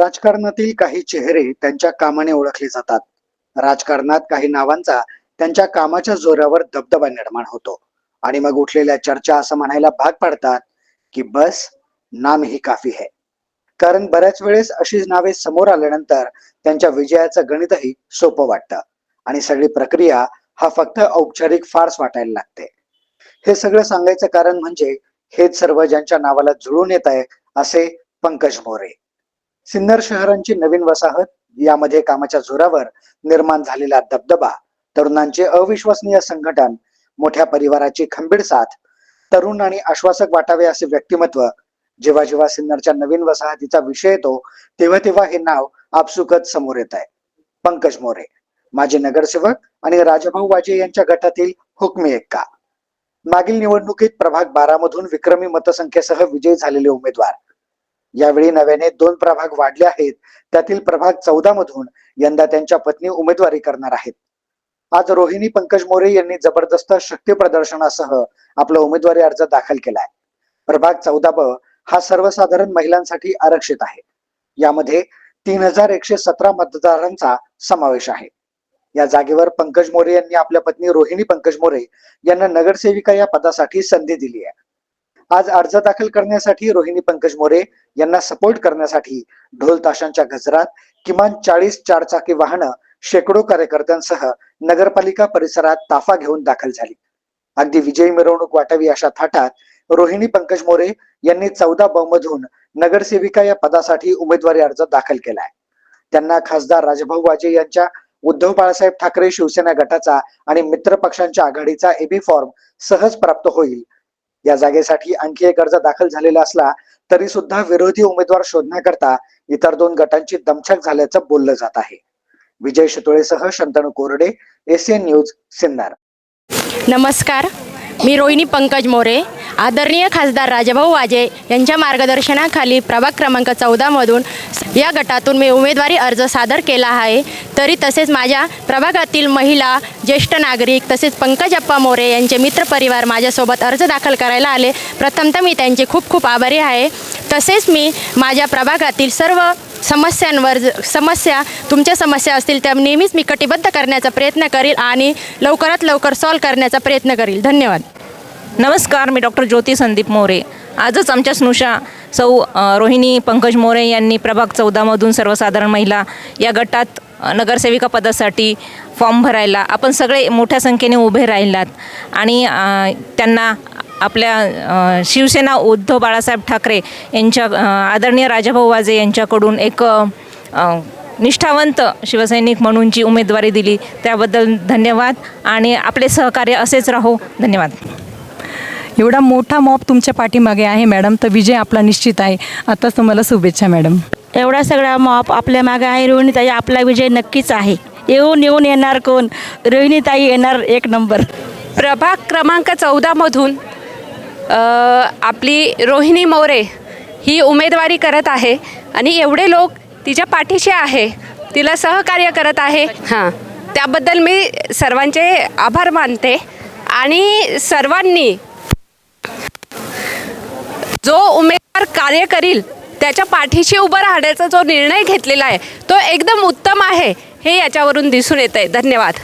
राजकारणातील काही चेहरे त्यांच्या कामाने ओळखले जातात. राजकारणात काही नावांचा त्यांच्या कामाच्या जोरावर दबदबा निर्माण होतो. आणि मग उठलेल्या चर्चा असं म्हणायला भाग पाडतात की बस नाम ही काफी है. कारण बऱ्याच वेळेस अशी नावे समोर आल्यानंतर त्यांच्या विजयाचं गणितही सोपं वाटतं. आणि सगळी प्रक्रिया हा फक्त औपचारिक फार्स वाटायला लागते. हे सगळं सांगायचं कारण म्हणजे हेच सर्व ज्यांच्या नावाला जुळून येत आहे असे पंकज मोरे. सिन्नर शहरांची नवीन वसाहत यामध्ये कामाच्या जोरावर निर्माण झालेला दबदबा तरुणांचे अविश्वसनीय संघटन मोठ्या परिवाराची खंबीर साथ तरुण आणि आश्वासक वाटावे असे व्यक्तिमत्व. जेव्हा जेव्हा सिन्नरच्या नवीन वसाहतीचा विषय येतो तेव्हा तेव्हा हे नाव आपसुकच समोर येत आहे. पंकज मोरे माजी नगरसेवक आणि राजभाऊ वाजे यांच्या गटातील हुकमी एक्का. मागील निवडणुकीत प्रभाग बारा मधून विक्रमी मतसंख्येसह विजयी झालेले उमेदवार. यावेळी नव्याने दोन प्रभाग वाढले आहेत. त्यातील प्रभाग चौदा मधून यंदा त्यांच्या पत्नी उमेदवारी करणार आहेत. आज रोहिणी पंकज मोरे यांनी जबरदस्त शक्ती प्रदर्शनासह आपला उमेदवारी अर्ज दाखल केलाय. प्रभाग चौदा ब हा सर्वसाधारण महिलांसाठी आरक्षित आहे. यामध्ये तीन हजार एकशे सतरा मतदारांचा समावेश आहे. या जागेवर पंकज मोरे यांनी आपल्या पत्नी रोहिणी पंकज मोरे यांना नगरसेविका या पदासाठी संधी दिली आहे. आज अर्ज दाखल करण्यासाठी रोहिणी पंकज मोरे यांना सपोर्ट करण्यासाठी ढोल ताशांच्या गजरात किमान चाळीस चारचाकी वाहनं शेकडो कार्यकर्त्यांसह नगरपालिका परिसरात ताफा घेऊन दाखल झाली. अगदी विजयी मिरवणूक वाटावी अशा थाटात रोहिणी पंकज मोरे यांनी चौदा ब मधून नगरसेविका या पदासाठी उमेदवारी अर्ज दाखल केलाय. त्यांना खासदार राजभाऊ वाजे यांच्या उद्धव बाळासाहेब ठाकरे शिवसेना गटाचा आणि मित्र पक्षांच्या आघाडीचा एबी फॉर्म सहज प्राप्त होईल या जागेसाठी आणखी एक अर्ज दाखल झालेला असला तरी सुद्धा विरोधी उमेदवार शोधण्याकरता इतर दोन गटांची दमछाक झाल्याचं बोललं जात आहे. विजय शितोळेसह शंतनू कोरडे एसीएन न्यूज सिन्नर. नमस्कार मी रोहिणी पंकज मोरे आदरणीय खासदार राजाभाऊ वाजे यांच्या मार्गदर्शनाखाली प्रभाग क्रमांक चौदामधून या गटातून मी उमेदवारी अर्ज सादर केला आहे. तरी तसेच माझ्या प्रभागातील महिला ज्येष्ठ नागरिक तसेच पंकज अप्पा मोरे यांचे मित्रपरिवार माझ्यासोबत अर्ज दाखल करायला आले. प्रथमतः मी त्यांचे खूप खूप आभारी आहे. तसेच मी माझ्या प्रभागातील सर्व समस्यांवर ज- समस्या तुमच्या समस्या असतील त्या नेहमीच मी कटिबद्ध करण्याचा प्रयत्न करील आणि लवकरात लवकर सॉल्व करण्याचा प्रयत्न करील. धन्यवाद. नमस्कार मी डॉक्टर ज्योती संदीप मोरे. आजच आमच्या स्नुषा सौ रोहिणी पंकज मोरे यांनी प्रभाग चौदामधून सर्वसाधारण महिला या गटात नगरसेविका पदासाठी फॉर्म भरायला आपण सगळे मोठ्या संख्येने उभे राहिलात. आणि त्यांना आपल्या शिवसेना उद्धव बाळासाहेब ठाकरे यांच्या आदरणीय राजाभाऊ वाजे यांच्याकडून एक निष्ठावंत शिवसैनिक म्हणूनची उमेदवारी दिली त्याबद्दल धन्यवाद. आणि आपले सहकार्य असेच राहो. धन्यवाद. एवढा मोठा मॉप तुमच्या पाठीमागे आहे मॅडम तर विजय आपला निश्चित आहे. आताच तुम्हाला शुभेच्छा मॅडम एवढा सगळा मॉप आपल्या मागे आहे. रोहिणीताई आपला विजय नक्कीच आहे. येऊन येऊन येणार कोण? रोहिणीताई येणार एक नंबर प्रभाग क्रमांक चौदामधून आपली रोहिणी मोरे ही उमेदवारी करत आहे. आणि एवढे लोक तिच्या पाठीशी आहे. तिला सहकार्य करत आहे. हां. त्याबद्दल मी सर्वांचे आभार मानते. आणि सर्वांनी जो उमेदवार कार्य करील त्याच्या पाठीशी उभं राहण्याचा जो निर्णय घेतलेला आहे तो एकदम उत्तम आहे हे याच्यावरून दिसून येत आहे धन्यवाद.